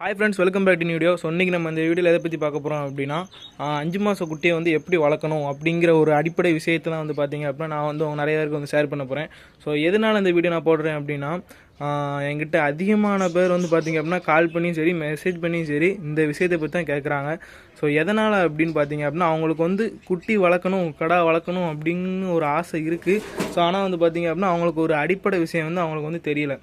Hi friends welcome back to video so இன்றைக்கி நம்ம இந்த வீடியோவில் எதை பற்றி பார்க்க போகிறோம் அப்படின்னா அஞ்சு மாத குட்டியை வந்து எப்படி வளர்க்கணும் அப்படிங்கிற ஒரு அடிப்படை விஷயத்தெலாம் வந்து பார்த்தீங்க அப்படின்னா நான் வந்து அவங்க நிறைய பேருக்கு வந்து ஷேர் பண்ண போகிறேன் ஸோ எதனால் இந்த வீடியோ நான் போடுறேன் அப்படின்னா என்கிட்ட அதிகமான பேர் வந்து பார்த்திங்க அப்படின்னா கால் பண்ணியும் சரி மெசேஜ் பண்ணியும் சரி இந்த விஷயத்தை பற்றி தான் கேட்குறாங்க ஸோ எதனால் அப்படின்னு பார்த்தீங்க அப்படின்னா அவங்களுக்கு வந்து குட்டி வளர்க்கணும் கடா வளர்க்கணும் அப்படின்னு ஒரு ஆசை இருக்குது ஸோ ஆனால் வந்து பார்த்திங்க அப்படின்னா அவங்களுக்கு ஒரு அடிப்படை விஷயம் வந்து அவங்களுக்கு வந்து தெரியல.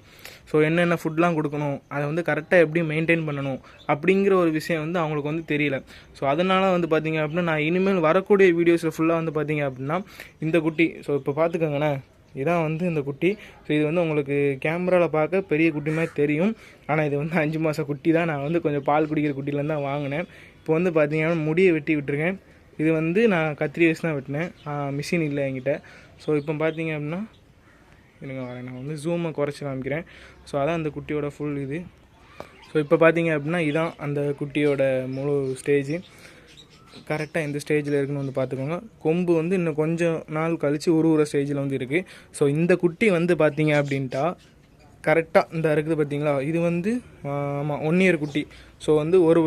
ஸோ என்னென்ன ஃபுட்லாம் கொடுக்கணும் அதை வந்து கரெக்டாக எப்படி மெயின்டைன் பண்ணணும் அப்படிங்கிற ஒரு விஷயம் வந்து அவங்களுக்கு வந்து தெரியல. ஸோ அதனால் வந்து பார்த்திங்க அப்படின்னா நான் இனிமேல் வரக்கூடிய வீடியோஸில் ஃபுல்லாக வந்து பார்த்திங்க அப்படின்னா இந்த குட்டி ஸோ இப்போ பார்த்துக்கோங்களேன். இதான் வந்து இந்த குட்டி. ஸோ இது வந்து உங்களுக்கு கேமராவில் பார்க்க பெரிய குட்டி மாதிரி தெரியும். ஆனால் இது வந்து அஞ்சு மாத குட்டி தான். நான் வந்து கொஞ்சம் பால் குடிக்கிற குட்டியிலேருந்து தான் வாங்கினேன். இப்போ வந்து பார்த்தீங்கன்னா முடியை வெட்டி விட்டுருக்கேன். இது வந்து நான் கத்திரி வயசு தான் வெட்டினேன். மிஷின் இல்லை என்கிட்ட. ஸோ இப்போ பார்த்தீங்க அப்படின்னா இருங்க வரேன். நான் வந்து ஜூமை குறைச்சி காமிக்கிறேன். ஸோ அதான் அந்த குட்டியோட ஃபுல் இது. ஸோ இப்போ பார்த்தீங்க அப்படின்னா இதான் அந்த குட்டியோட முழு ஸ்டேஜ் கரெக்டாக எந்த ஸ்டேஜில் இருக்குன்னு வந்து பார்த்துக்கோங்க. கொம்பு வந்து இன்னும் கொஞ்சம் நாள் கழித்து ஒரு ஒரு ஸ்டேஜில் வந்து இருக்குது ஸோ இந்த குட்டி வந்து பார்த்தீங்க அப்படின்ட்டா கரெக்டாக இந்த இருக்குது பார்த்தீங்களா? இது வந்து ஆமாம் ஒன் இயர் குட்டி. ஸோ வந்து ஒரு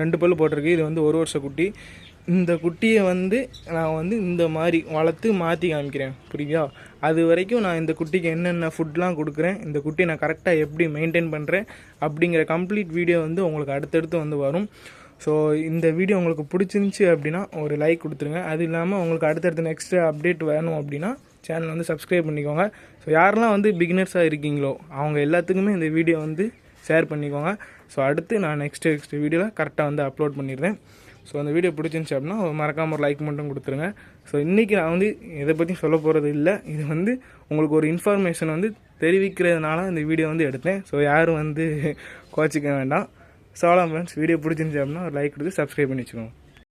ரெண்டு பல் போட்டிருக்கு. இது வந்து ஒரு வருஷ குட்டி. இந்த குட்டியை வந்து நான் வந்து இந்த மாதிரி வளர்த்து மாற்றி காமிக்கிறேன். புரியுதா? அது வரைக்கும் நான் இந்த குட்டிக்கு என்னென்ன ஃபுட்லாம் கொடுக்குறேன் இந்த குட்டியை நான் கரெக்டாக எப்படி மெயின்டைன் பண்ணுறேன் அப்படிங்கிற கம்ப்ளீட் வீடியோ வந்து உங்களுக்கு அடுத்தடுத்து வந்து வரும். ஸோ இந்த வீடியோ உங்களுக்கு பிடிச்சிருந்துச்சி அப்படின்னா ஒரு லைக் கொடுத்துருங்க. அது இல்லாமல் உங்களுக்கு அடுத்தடுத்து நெக்ஸ்ட் அப்டேட் வேணும் அப்படின்னா சேனல் வந்து சப்ஸ்கிரைப் பண்ணிக்கோங்க. ஸோ யாரெல்லாம் வந்து பிகினர்ஸாக இருக்கீங்களோ அவங்க எல்லாத்துக்குமே இந்த வீடியோ வந்து ஷேர் பண்ணிக்கோங்க. ஸோ அடுத்து நான் நெக்ஸ்ட் நெக்ஸ்ட் வீடியோவில் கரெக்டாக வந்து அப்லோட் பண்ணிடுறேன். ஸோ அந்த வீடியோ பிடிச்சிருந்துச்சி அப்படின்னா ஒரு ஒரு லைக் மட்டும் கொடுத்துருங்க. ஸோ இன்றைக்கி நான் வந்து இதை பற்றி சொல்ல போகிறது இல்லை. இது வந்து உங்களுக்கு ஒரு இன்ஃபர்மேஷன் வந்து தெரிவிக்கிறதுனால இந்த வீடியோ வந்து எடுத்தேன். ஸோ யாரும் வந்து கோச்சிக்க வேண்டாம். ஸோ அவ்வளோ ஃப்ரெண்ட்ஸ் வீடியோ பிடிச்சிருந்துச்சி அப்படின்னா ஒரு லைக் கொடுத்து சப்ஸ்கிரைப் பண்ணி வச்சுக்கோங்க.